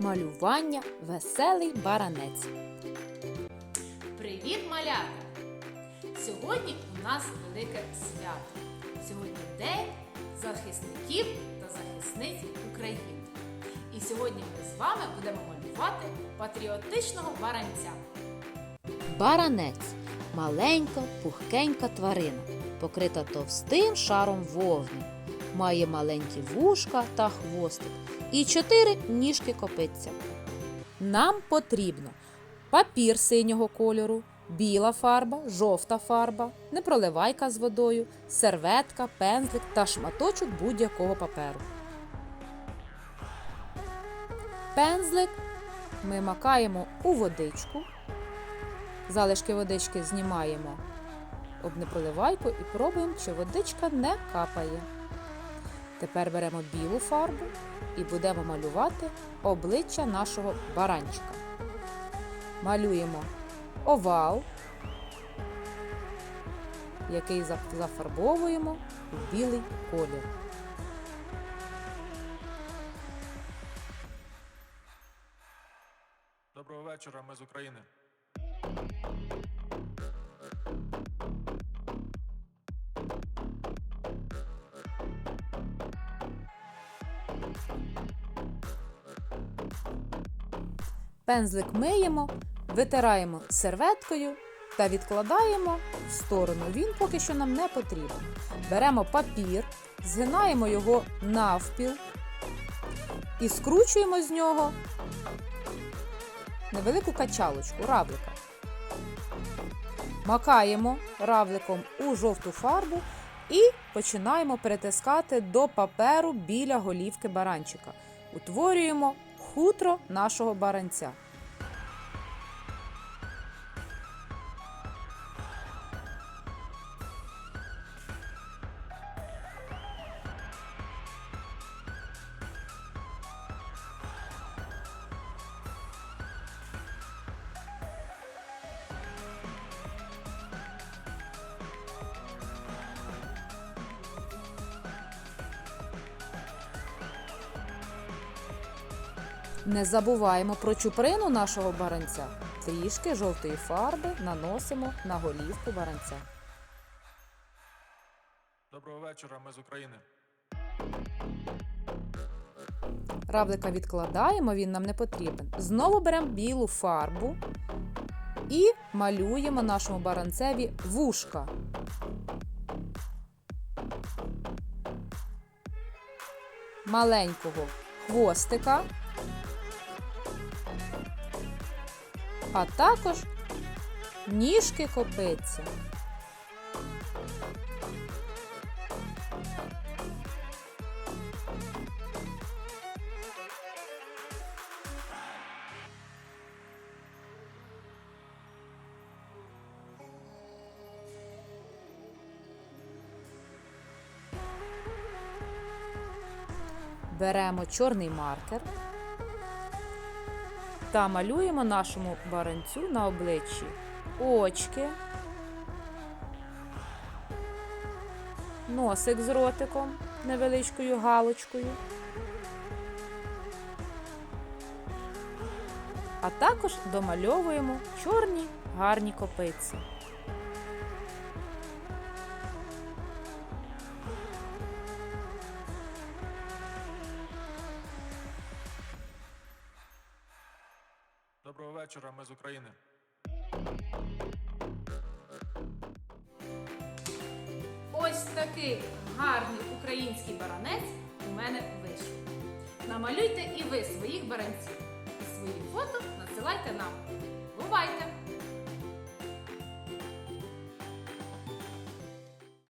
Малювання веселий баранець. Привіт, малята! Сьогодні у нас велике свято. Сьогодні День захисників та захисниць України. І сьогодні ми з вами будемо малювати патріотичного баранця. Баранець маленька, пухкенька тварина, покрита товстим шаром вовни. Має маленькі вушка та хвостик і чотири ніжки копиця. Нам потрібно папір синього кольору, біла фарба, жовта фарба, непроливайка з водою, серветка, пензлик та шматочок будь-якого паперу. Пензлик ми макаємо у водичку. Залишки водички знімаємо об непроливайку і пробуємо, чи водичка не капає. Тепер беремо білу фарбу і будемо малювати обличчя нашого баранчика. Малюємо овал, який зафарбовуємо у білий колір. Доброго вечора, ми з України. Пензлик миємо, витираємо серветкою та відкладаємо в сторону. Він поки що нам не потрібен. Беремо папір, згинаємо його навпіл і скручуємо з нього невелику качалочку, равлика. Макаємо равликом у жовту фарбу і починаємо перетискати до паперу біля голівки баранчика. Утворюємо хутро нашого баранця. Не забуваємо про чуприну нашого баранця. Трішки жовтої фарби наносимо на голівку баранця. Доброго вечора, ми з України. Равлика відкладаємо, він нам не потрібен. Знову беремо білу фарбу і малюємо нашому баранцеві вушка. Маленького хвостика, а також ніжки копиться. Беремо чорний маркер та малюємо нашому баранцю на обличчі. Очки, носик з ротиком, невеличкою галочкою, а також домальовуємо чорні гарні копиці. Вечора, ми з України. Ось такий гарний український баранець у мене вийшов. Намалюйте і ви своїх баранців. Свої фото надсилайте нам. Бувайте!